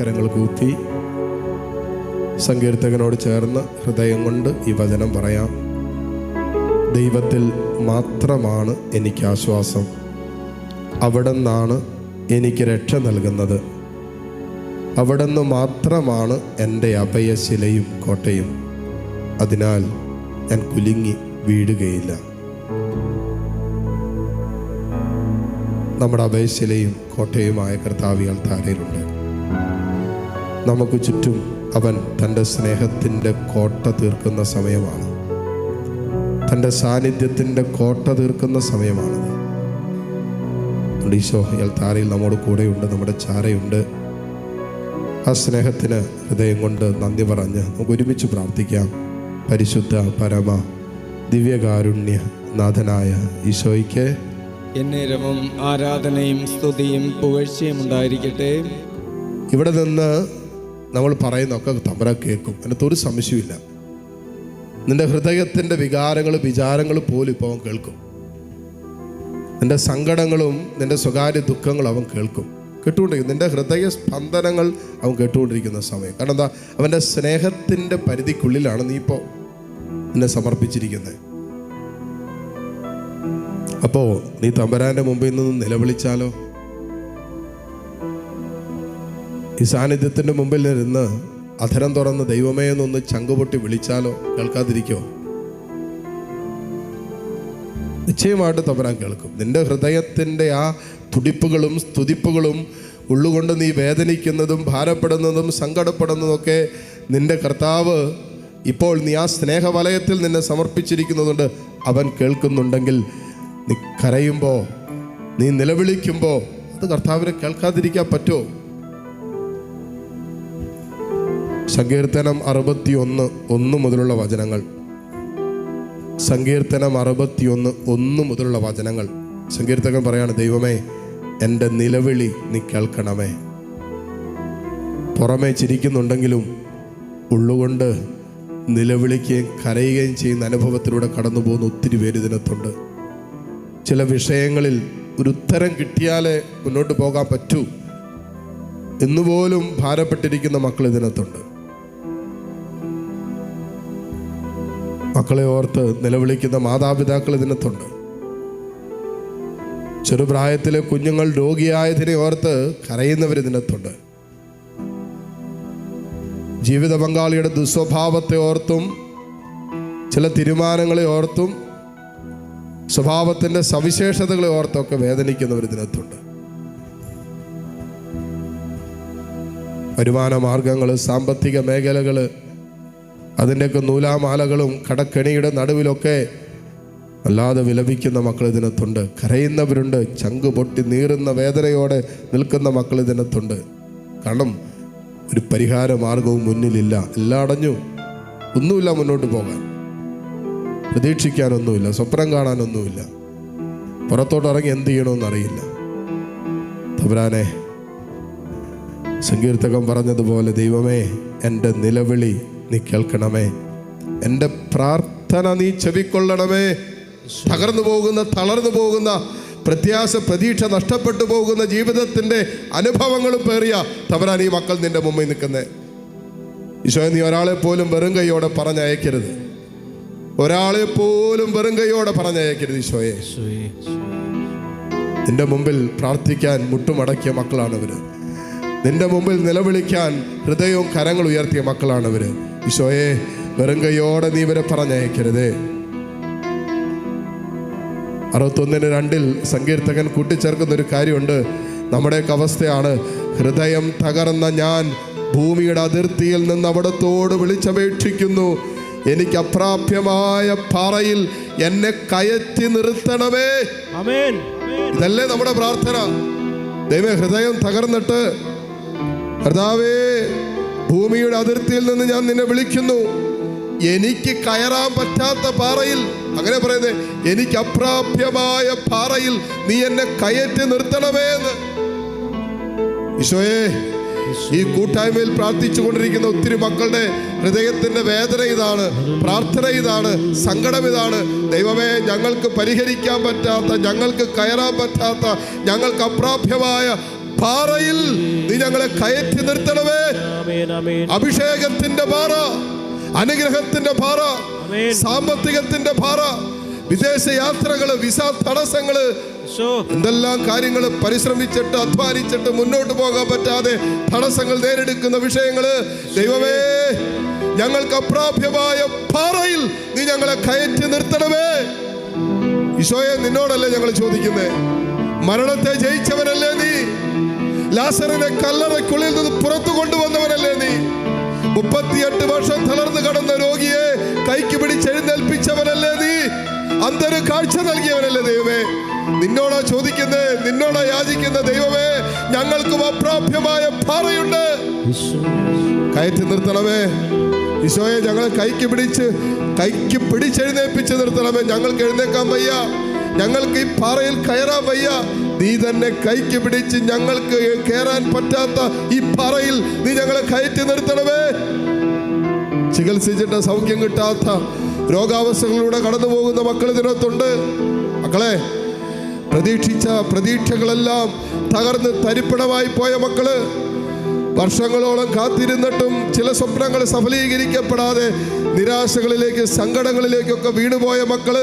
കരങ്ങൾ കൂപ്പി സങ്കീർത്തകനോട് ചേർന്ന് ഹൃദയം കൊണ്ട് ഈ വചനം പറയാം. ദൈവത്തിൽ മാത്രമാണ് എനിക്ക് ആശ്വാസം. അവിടെ നിന്നാണ് എനിക്ക് രക്ഷ നൽകുന്നത്. അവിടെ നിന്ന് മാത്രമാണ് എന്റെ അഭയശിലയും കോട്ടയും. അതിനാൽ ഞാൻ കുലുങ്ങി വീഴുകയില്ല. നമ്മുടെ അഭയശിലയും കോട്ടയുമായ കർത്താവികൾ താരയിലുണ്ട് നമുക്ക് ചുറ്റും അവൻ തന്റെ സ്നേഹത്തിന്റെ കോട്ട തീർക്കുന്ന സമയമാണ്. തന്റെ സാന്നിധ്യത്തിന്റെ കോട്ട തീർക്കുന്ന സമയമാണത് ഈശോ ഈശോ താരയിൽ നമ്മോട് കൂടെയുണ്ട് നമ്മുടെ ചാരയുണ്ട്. ആ സ്നേഹത്തിന് ഹൃദയം കൊണ്ട് നന്ദി പറഞ്ഞ് നമുക്ക് ഒരുമിച്ച് പ്രാർത്ഥിക്കാം. പരിശുദ്ധ പരമ ദിവ്യകാരുണ്യ നാഥനായ ഈശോയ്ക്ക് എന്നേരവും ആരാധനയും സ്തുതിയും പുകഴ്ചയും ഉണ്ടായിരിക്കട്ടെ. ഇവിടെ നിന്ന് നമ്മൾ പറയുന്നൊക്കെ തമ്പര കേൾക്കും. അതിനകത്ത് ഒരു സംശയമില്ല നിന്റെ ഹൃദയത്തിന്റെ വികാരങ്ങൾ വിചാരങ്ങൾ പോലും ഇപ്പോൾ അവൻ കേൾക്കും. നിന്റെ സങ്കടങ്ങളും നിന്റെ സ്വകാര്യ ദുഃഖങ്ങളും അവൻ കേൾക്കും. കേട്ടുകൊണ്ടിരിക്കും നിന്റെ ഹൃദയ സ്പന്ദനങ്ങൾ അവൻ കേട്ടുകൊണ്ടിരിക്കുന്ന സമയം. കാരണം എന്താ? അവന്റെ സ്നേഹത്തിന്റെ പരിധിക്കുള്ളിലാണ് നീ ഇപ്പോൾ നിന്നെ സമർപ്പിച്ചിരിക്കുന്നത്. അപ്പോൾ നീ തമ്പരാന്റെ മുമ്പിൽ നിന്ന് നിലവിളിച്ചാലോ? ഈ സാന്നിധ്യത്തിന്റെ മുമ്പിൽ ഇരുന്ന് അധരം തുറന്ന് ദൈവമേ എന്നൊന്ന് ചങ്കുപൊട്ടി വിളിച്ചാലോ കേൾക്കാതിരിക്കോ? നിശ്ചയമായിട്ട് തമ്പരാൻ കേൾക്കും. നിന്റെ ഹൃദയത്തിന്റെ ആ തുടിപ്പുകളും സ്തുതിപ്പുകളും ഉള്ളുകൊണ്ട് നീ വേദനിക്കുന്നതും ഭാരപ്പെടുന്നതും സങ്കടപ്പെടുന്നതൊക്കെ നിന്റെ കർത്താവ് ഇപ്പോൾ നീ ആ സ്നേഹവലയത്തിൽ നിന്നെ സമർപ്പിച്ചിരിക്കുന്നതുകൊണ്ട് അവൻ കേൾക്കുന്നുണ്ടെങ്കിൽ നീ കരയുമ്പോൾ നീ നിലവിളിക്കുമ്പോൾ അത് കർത്താവിനെ കേൾക്കാതിരിക്കാൻ പറ്റുമോ? സങ്കീർത്തനം അറുപത്തി ഒന്ന് ഒന്ന് മുതലുള്ള വചനങ്ങൾ. സങ്കീർത്തനം അറുപത്തിയൊന്ന് ഒന്ന് മുതലുള്ള വചനങ്ങൾ. സങ്കീർത്തകൻ പറയാണ് ദൈവമേ എന്റെ നിലവിളി നീ കേൾക്കണമേ. പുറമേ ചിരിക്കുന്നുണ്ടെങ്കിലും ഉള്ളുകൊണ്ട് നിലവിളിക്കുകയും കരയുകയും ചെയ്യുന്ന അനുഭവത്തിലൂടെ കടന്നു പോകുന്ന ഒത്തിരി പേര് ഇതിനകത്തുണ്ട്. ചില വിഷയങ്ങളിൽ ഒരു ഉത്തരം കിട്ടിയാലേ മുന്നോട്ട് പോകാൻ പറ്റൂ എന്നുപോലും ഭാരപ്പെട്ടിരിക്കുന്ന മക്കൾ ഇതിനകത്തുണ്ട്. മക്കളെ ഓർത്ത് നിലവിളിക്കുന്ന മാതാപിതാക്കൾ ഇതിനകത്തുണ്ട്. ചെറുപ്രായത്തിലെ കുഞ്ഞുങ്ങൾ രോഗിയായതിനെ ഓർത്ത് കരയുന്നവർ ഇതിനകത്തുണ്ട്. ജീവിത പങ്കാളിയുടെ ദുസ്വഭാവത്തെ ഓർത്തും ചില തീരുമാനങ്ങളെ ഓർത്തും സ്വഭാവത്തിന്റെ സവിശേഷതകളെ ഓർത്തൊക്കെ വേദനിക്കുന്നവർ ഇതിനകത്തുണ്ട്. വരുമാന മാർഗങ്ങൾ സാമ്പത്തിക മേഖലകൾ അതിന്റെയൊക്കെ നൂലാമാലകളും കടക്കെണിയുടെ നടുവിലൊക്കെ അല്ലാതെ വിലപിക്കുന്ന മക്കൾ ഇതിനകത്തുണ്ട്. കരയുന്നവരുണ്ട് ചങ്ക് പൊട്ടി നീറുന്ന വേദനയോടെ നിൽക്കുന്ന മക്കൾ ഇതിനകത്തുണ്ട്. കാരണം ഒരു പരിഹാര മാർഗവും മുന്നിലില്ല. എല്ലാം അടഞ്ഞു. ഒന്നുമില്ല മുന്നോട്ട് പോകാൻ. പ്രതീക്ഷിക്കാനൊന്നുമില്ല. സ്വപ്നം കാണാനൊന്നുമില്ല. പുറത്തോട്ട് ഇറങ്ങി എന്ത് ചെയ്യണമെന്ന് അറിയില്ല തബ്രാനെ സങ്കീർത്തകം പറഞ്ഞതുപോലെ ദൈവമേ എന്റെ നിലവിളി നീ കേൾക്കണമേ. എന്റെ പ്രാർത്ഥന നീ ചെവിക്കൊള്ളണമേ. തകർന്നു പോകുന്ന തളർന്നു പോകുന്ന പ്രത്യാശ പ്രതീക്ഷ നഷ്ടപ്പെട്ടു പോകുന്ന ജീവിതത്തിന്റെ അനുഭവങ്ങളും പേറിയ തവരാൻ ഈ മക്കൾ നിന്റെ മുമ്പിൽ നിൽക്കുന്നത് ഈശോ നീ ഒരാളെ പോലും വെറും കൈയോടെ പറഞ്ഞയക്കരുത്. ഒരാളെ പോലും വെറും കൈയോടെ പറഞ്ഞയക്കരുത് ഈശോയെ. നിന്റെ മുമ്പിൽ പ്രാർത്ഥിക്കാൻ മുട്ടുമടക്കിയ മക്കളാണ് ഇവർ നിന്റെ മുമ്പിൽ നിലവിളിക്കാൻ ഹൃദയവും കരങ്ങൾ ഉയർത്തിയ മക്കളാണ് മക്കളാണവര്. ഈശോയെ വെറും കൈയോടെ നീ ഇവരെ പറഞ്ഞയക്കരുതേ. അറുപത്തൊന്നിന് രണ്ടിൽ സങ്കീർത്തകൻ കൂട്ടിച്ചേർക്കുന്ന ഒരു കാര്യമുണ്ട്. നമ്മുടെയൊക്കെ അവസ്ഥയാണ് ഹൃദയം തകർന്ന ഞാൻ ഭൂമിയുടെ അതിർത്തിയിൽ നിന്ന് അവിടത്തോട് വിളിച്ചപേക്ഷിക്കുന്നു. എനിക്ക് അപ്രാപ്യമായ പാറയിൽ എന്നെ കയറ്റി നിർത്തണമേ. ഇതല്ലേ നമ്മുടെ പ്രാർത്ഥന. ദൈവ ഹൃദയം തകർന്നിട്ട് കർത്താവേ ഭൂമിയുടെ അതിർത്തിയിൽ നിന്ന് ഞാൻ നിന്നെ വിളിക്കുന്നു. എനിക്ക് കയറാൻ പറ്റാത്ത പാറയിൽ അങ്ങനെ പറയുന്നത് എനിക്ക് അപ്രാപ്യമായ പാറയിൽ നീ എന്നെ കയറ്റി നിർത്തണമേ എന്ന് ഈശോയെ ഈ കൂട്ടായ്മയിൽ പ്രാർത്ഥിച്ചു കൊണ്ടിരിക്കുന്ന ഒത്തിരി മക്കളുടെ ഹൃദയത്തിന്റെ വേദന ഇതാണ് പ്രാർത്ഥന ഇതാണ് സങ്കടം ഇതാണ്. ദൈവമേ ഞങ്ങൾക്ക് പരിഹരിക്കാൻ പറ്റാത്ത ഞങ്ങൾക്ക് കയറാൻ പറ്റാത്ത ഞങ്ങൾക്ക് അപ്രാപ്യമായ പാറയിൽ നീ ഞങ്ങളെ കയറ്റി നിർത്തണമേ. അഭിഷേകത്തിന്റെ പാറ അനുഗ്രഹത്തിന്റെ പാറ. സാമ്പത്തികത്തിന്റെ പാറ വിദേശ യാത്രകൾ വിസ തടസ്സങ്ങൾ എന്തെല്ലാം കാര്യങ്ങൾ പരിശ്രമിച്ചിട്ട് അധ്വാനിച്ചിട്ട് മുന്നോട്ട് പോകാൻ പറ്റാതെ തടസ്സങ്ങൾ നേരിടുന്ന വിഷയങ്ങൾ ദൈവമേ ഞങ്ങൾക്ക് അപ്രാപ്യമായ പാറയിൽ നീ ഞങ്ങളെ കയറ്റി നിർത്തണമേ. ഈശോയെ നിന്നോടല്ലേ ഞങ്ങൾ ചോദിക്കുന്നേ? മരണത്തെ ജയിച്ചവനല്ലേ നീ? ലാസറിനെ കല്ലറയ്ക്കുള്ളിൽ നിന്ന് പുറത്തു കൊണ്ടുവന്നവനല്ലേ നീ? മുപ്പത്തിയെട്ട് വർഷം തളർന്നു കടന്ന രോഗിയെ കൈക്ക് പിടിച്ചെഴുന്നേൽപ്പിച്ചവനല്ലേ നീ? അന്തര കാഴ്ച നൽകിയവനല്ലേ ദൈവമേ? നിന്നോടാ ചോദിക്കുന്നത് നിന്നോടാ യാചിക്കുന്ന ദൈവമേ ഞങ്ങൾക്കും അപ്രാപ്യമായ പാറയുണ്ട്. കയറ്റി നിർത്തണമേ. ഈശോയെ ഞങ്ങളെ കൈക്ക് പിടിച്ച് കൈക്ക് പിടിച്ചെഴുന്നേൽപ്പിച്ച് നിർത്തണമേ. ഞങ്ങൾക്ക് എഴുന്നേക്കാൻ വയ്യ. ഞങ്ങൾക്ക് ഈ പാറയിൽ കയറാൻ വയ്യ. നീ തന്നെ കൈക്ക് പിടിച്ച് ഞങ്ങൾക്ക് കയറാൻ പറ്റാത്ത ഈ പറയിൽ നീ ഞങ്ങളെ കയറ്റി നിർത്തണമേ. ചികിത്സിച്ചിട്ട് സൗഖ്യം കിട്ടാത്ത രോഗാവസ്ഥകളിലൂടെ കടന്നു പോകുന്ന മക്കൾ ഇതിനകത്തുണ്ട്. മക്കളെ പ്രതീക്ഷിച്ച പ്രതീക്ഷകളെല്ലാം തകർന്ന് തരിപ്പണമായി പോയ മക്കൾ വർഷങ്ങളോളം കാത്തിരുന്നിട്ടും ചില സ്വപ്നങ്ങൾ സഫലീകരിക്കപ്പെടാതെ നിരാശകളിലേക്ക് സങ്കടങ്ങളിലേക്കൊക്കെ വീണുപോയ മക്കൾ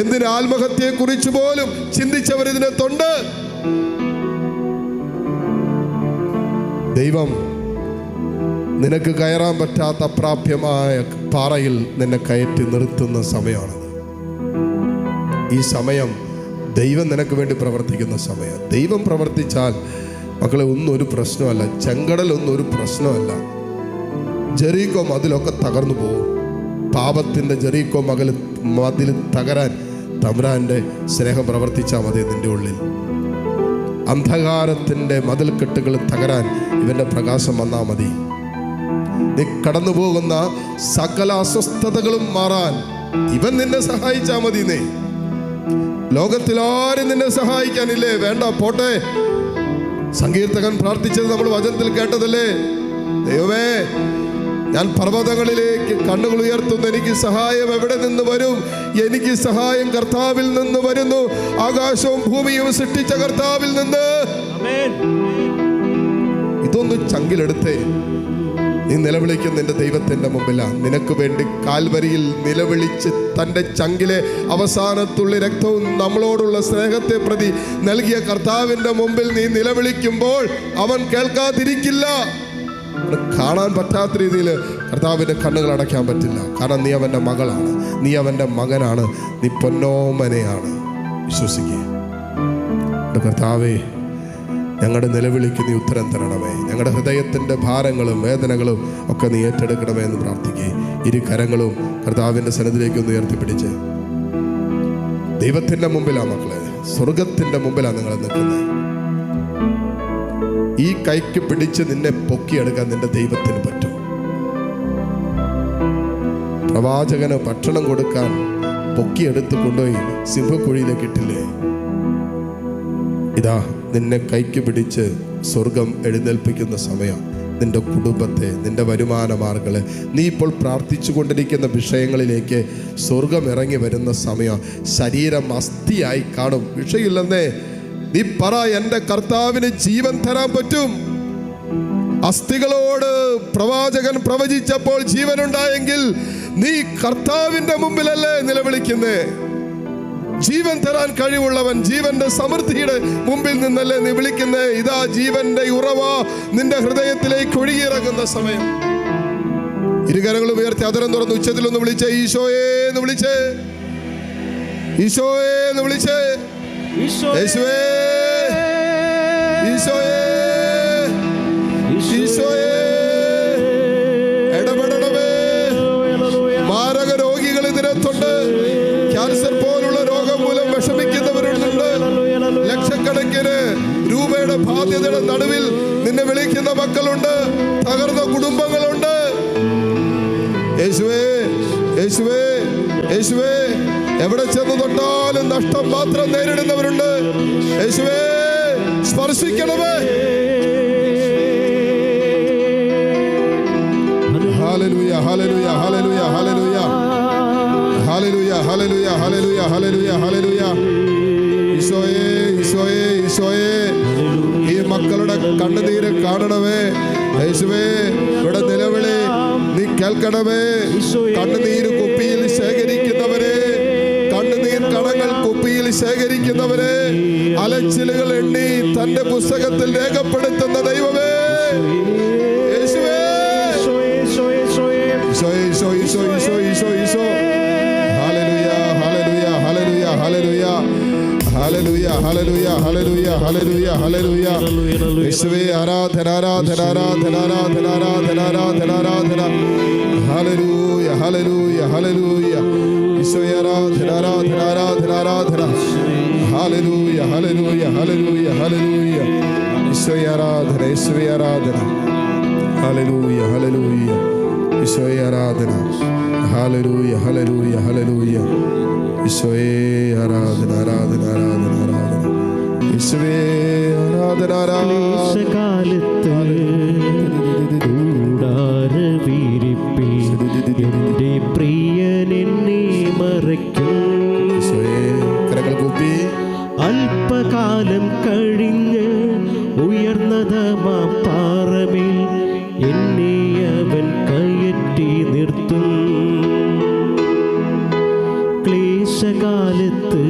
എന്തിന് ആത്മഹത്യയെ കുറിച്ച് പോലും ചിന്തിച്ചവർ ഇതിനകത്തുണ്ട് ദൈവം നിനക്ക് കയറാൻ പറ്റാത്ത അപ്രാപ്യമായ പാറയിൽ നിന്നെ കയറ്റി നിർത്തുന്ന സമയമാണ്. ഈ സമയം ദൈവം നിനക്ക് വേണ്ടി പ്രവർത്തിക്കുന്ന സമയം. ദൈവം പ്രവർത്തിച്ചാൽ മക്കളെ ഒന്നും ഒരു പ്രശ്നമല്ല. ചെങ്കടൽ ഒന്നും ഒരു പ്രശ്നമല്ല. ജെറീക്കോ മതിലൊക്കെ തകർന്നു പോകും. പാപത്തിന്റെ ജെറീക്കോ മകൾ മതിൽ തകരാൻ തമ്രാന്റെ സ്നേഹം പ്രവർത്തിച്ചാൽ മതി നിന്റെ ഉള്ളിൽ. അന്ധകാരത്തിന്റെ മതിൽക്കെട്ടുകൾ തകരാൻ ഇവന്റെ പ്രകാശം വന്നാൽ മതി. നീ കടന്നു പോകുന്ന സകല അസ്വസ്ഥതകളും മാറാൻ ഇവൻ നിന്നെ സഹായിച്ചാൽ മതി നീ. ലോകത്തിൽ ആരും നിന്നെ സഹായിക്കാനില്ലേ? വേണ്ട പോട്ടെ. സങ്കീർത്തകൻ പ്രാർത്ഥിച്ചത് നമ്മൾ വചനത്തിൽ കേട്ടതല്ലേ? ദൈവമേ ഞാൻ പർവതങ്ങളിലേക്ക് കണ്ണുകൾ ഉയർത്തുന്നു. എനിക്ക് സഹായം എവിടെ നിന്ന് വരും? എനിക്ക് സഹായം കർത്താവിൽ നിന്ന് വരുന്നു. ആകാശവും ഭൂമിയും സൃഷ്ടിച്ച കർത്താവിൽ നിന്ന്. ഇതൊന്ന് ചങ്കിലെടുത്തേ. നീ നിലവിളിക്കും നിന്റെ ദൈവത്തിന്റെ മുമ്പിലാണ് നിനക്ക് വേണ്ടി കാൽവരിയിൽ നിലവിളിച്ച് തന്റെ ചങ്കിലെ അവസാനത്തുള്ള രക്തവും നമ്മളോടുള്ള സ്നേഹത്തെ പ്രതി നൽകിയ കർത്താവിന്റെ മുമ്പിൽ നീ നിലവിളിക്കുമ്പോൾ അവൻ കേൾക്കാതിരിക്കില്ല. കാണാൻ പറ്റാത്ത രീതിയിൽ കർത്താവിന്റെ കണ്ണുകൾ അടയ്ക്കാൻ പറ്റില്ല. കാരണം നീ അവന്റെ മകളാണ്. നീ അവന്റെ മകനാണ്. നീ പൊന്നോമനയാണ്. വിശ്വസിക്കുക കർത്താവേ ഞങ്ങളുടെ നിലവിളിക്ക് നീ ഉത്തരം തരണമേ. ഞങ്ങളുടെ ഹൃദയത്തിന്റെ ഭാരങ്ങളും വേദനകളും ഒക്കെ നീ ഏറ്റെടുക്കണമേ എന്ന് പ്രാർത്ഥിക്കേ. ഇരു കരങ്ങളും കർത്താവിന്റെ സന്നിധിയിലേക്ക് ഒന്ന് ഉയർത്തിപ്പിടിച്ച്. ദൈവത്തിന്റെ മുമ്പിലാണ് മക്കളെ സ്വർഗത്തിന്റെ മുമ്പിലാണ് നിങ്ങൾ നിൽക്കുന്നത്. ഈ കൈക്ക് പിടിച്ച് നിന്നെ പൊക്കിയെടുക്കാൻ നിന്റെ ദൈവത്തിന് പറ്റും. പ്രവാചകന് ഭക്ഷണം കൊടുക്കാൻ പൊക്കിയെടുത്ത് കൊണ്ടുപോയി സിംഹക്കുഴിയിലേക്ക് ഇട്ടില്ലേ? ഇതാ നിന്നെ കൈക്ക് പിടിച്ച് സ്വർഗം എഴുന്നേൽപ്പിക്കുന്ന സമയം. നിന്റെ കുടുംബത്തെ നിന്റെ വരുമാന മാർഗങ്ങളെ നീ ഇപ്പോൾ പ്രാർത്ഥിച്ചു കൊണ്ടിരിക്കുന്ന വിഷയങ്ങളിലേക്ക് സ്വർഗം ഇറങ്ങി വരുന്ന സമയം. ശരീരം അസ്ഥിയായി കാണും. വിഷയമില്ലെന്നേ. നീ പറ എന്റെ കർത്താവിന് ജീവൻ തരാൻ പറ്റും. അസ്ഥികളോട് പ്രവാചകൻ പ്രവചിച്ചപ്പോൾ ജീവനുണ്ടായെങ്കിൽ നീ കർത്താവിന്റെ മുമ്പിലല്ലേ നിലവിളിക്കുന്നേ. ജീവൻ തരാൻ കഴിവുള്ളവൻ ജീവന്റെ സമൃദ്ധിയുടെ മുമ്പിൽ നിന്നല്ലേ നീ വിളിക്കുന്നേ. ഇതാ ജീവന്റെ ഉറവ നിന്റെ ഹൃദയത്തിലേക്ക് ഒഴുകിയിറങ്ങുന്ന സമയം. ഇരുകരങ്ങൾ ഉയർത്തി അതരം തുറന്ന് ഉച്ചത്തിലൊന്ന് വിളിച്ചേ. ഈശോയെ എന്ന് വിളിച്ചേ. ഈശോയെ എന്ന് വിളിച്ചേ. യേശുവേ ഈശോയെ ഈശോയെ. ഇടപെടണമേ. മാരക രോഗികൾ ഇതിനകത്തുണ്ട്. ക്യാൻസർ പോലുള്ള രോഗം മൂലം വിഷമിക്കുന്നവരുണ്ട്. ലക്ഷക്കണക്കിന് രൂപയുടെ ബാധ്യതയുടെ നടുവിൽ നിന്നെ വിളിക്കുന്ന മക്കളുണ്ട്. തകർന്ന കുടുംബങ്ങളുണ്ട്. യേശുവേ യേശുവേ യേശുവേ. എവിടെ ചെന്ന് തൊട്ടാലും നഷ്ടം മാത്രം നേരിടുന്നവരുണ്ട്. യേശുവേ സ്പർശിക്കണമേ. Hallelujah hallelujah hallelujah hallelujah hallelujah hallelujah hallelujah hallelujah hallelujah ഈശോയേ ഈശോയേ ഈശോയേ. ഈ മക്കളുടെ കണ്ണുനീര് കാണണമേ. യേശുവേ ഇവിടെ നിലവിളി നീ കേൾക്കണമേ. കണ്ണുനീര് കണ്ണുനീർ കടങ്ങൾ കുപ്പിയിൽ ശേഖരിക്കുന്നവരെ അലച്ചിലുകൾ എണ്ണി തന്റെ പുസ്തകത്തിൽ രേഖപ്പെടുത്തുന്ന ദൈവമേ. ആരാധന ആരാധന ആരാധന ആരാധന ആരാധന ആരാധന ആരാധന. ഈശോയെ ആരാധന ആരാധന ആരാധന ആരാധന. ഹലലൂയ ഹലലൂയ ഹലലൂയ ഹലലൂയ ഈശോയെ ആരാധന ഈശോയെ ആരാധന. ഹലലൂയ ഹലലൂയ ഈശോയെ ആരാധന. ഹലലൂയ ഹലലൂയ ഹലലൂയ ഈശോയെ ആരാധന ആരാധന ആരാധന ആരാധന. ഈശോയെ ആരാധന ആരാധന. കൂടാരവിരിപ്പിൽ എന്റെ പ്രിയനിൽ കൂപ്പി. അല്പകാലം കഴിഞ്ഞ് ഉയർന്നതമാ പാറമേൽ. എന്നെ അവൻ കയറ്റി നിർത്തും. ക്ലേശകാലത്ത്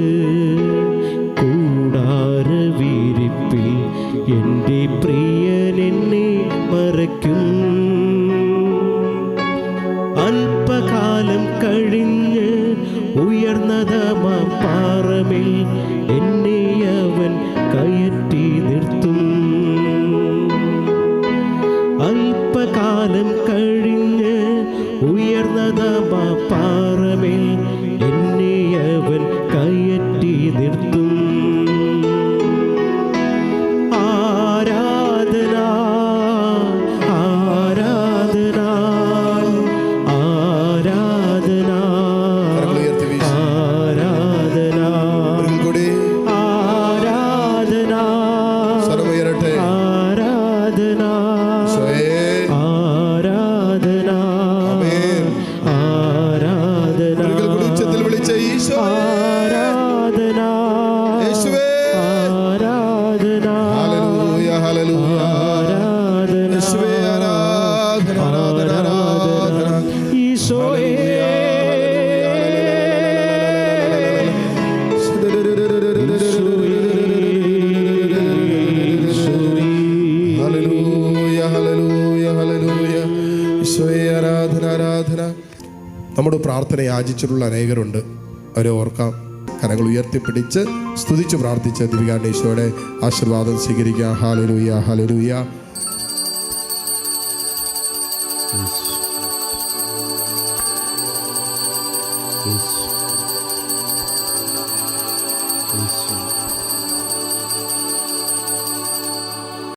കൂടാരവീരിപ്പിൽ എന്റെ പ്രിയൻ എന്നെ മറയ്ക്കും. അല്പകാലം കഴിഞ്ഞ് ഉയർന്നതമാ പാറമേൽ എന്നെ അവൻ കയറ്റി നിർത്തും. അല്പകാലം നമ്മുടെ പ്രാർത്ഥന യാചിച്ചിട്ടുള്ള അനേകരുണ്ട്. അവരെ ഓർക്കാം. കരങ്ങൾ ഉയർത്തിപ്പിടിച്ച് സ്തുതിച്ച് പ്രാർത്ഥിച്ച് ദിവികാണ്ട് ആശീർവാദം സ്വീകരിക്കുക ഹാലലൂയ ഹാലലൂയ